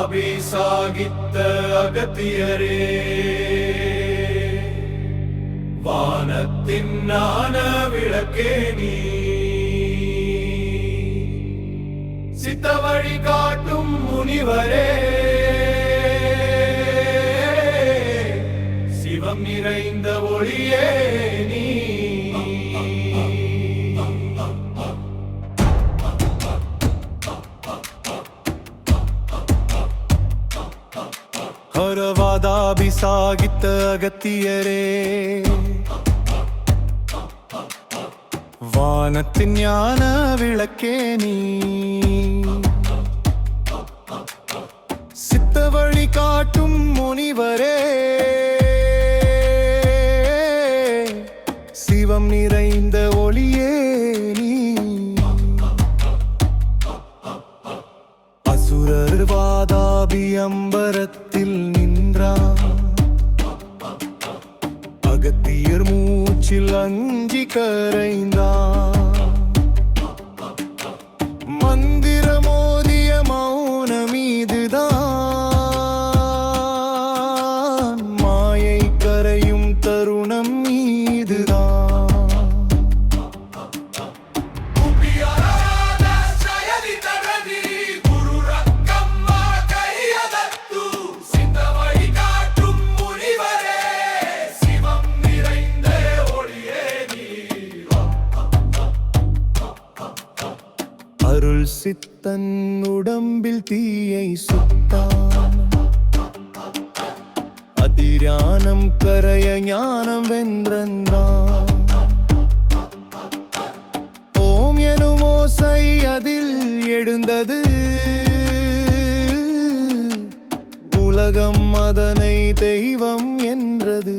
வாதாபி சாகித்த அகத்தியரே. வானத்தின் நான விளக்கே நீ. சித்த வழி காட்டும் முனிவரே. ஹரவாதாபி சாகித்த அகத்தியரே வானத்தின் ஞான விளக்கே நீ சித்த வழி ஆவி அம்பரத்தில் நின்றான். அகத்தியர் மூச்சில் அஞ்சி கரைந்தான். அருள் சித்தன் உடம்பில் தீயை சுத்தான் அதிரானம் கரைய ஞானம் வென்றந்தான் ஓம் எனும் ஓசை அதில் எழுந்தது. உலகம் அதனை தெய்வம் என்றது.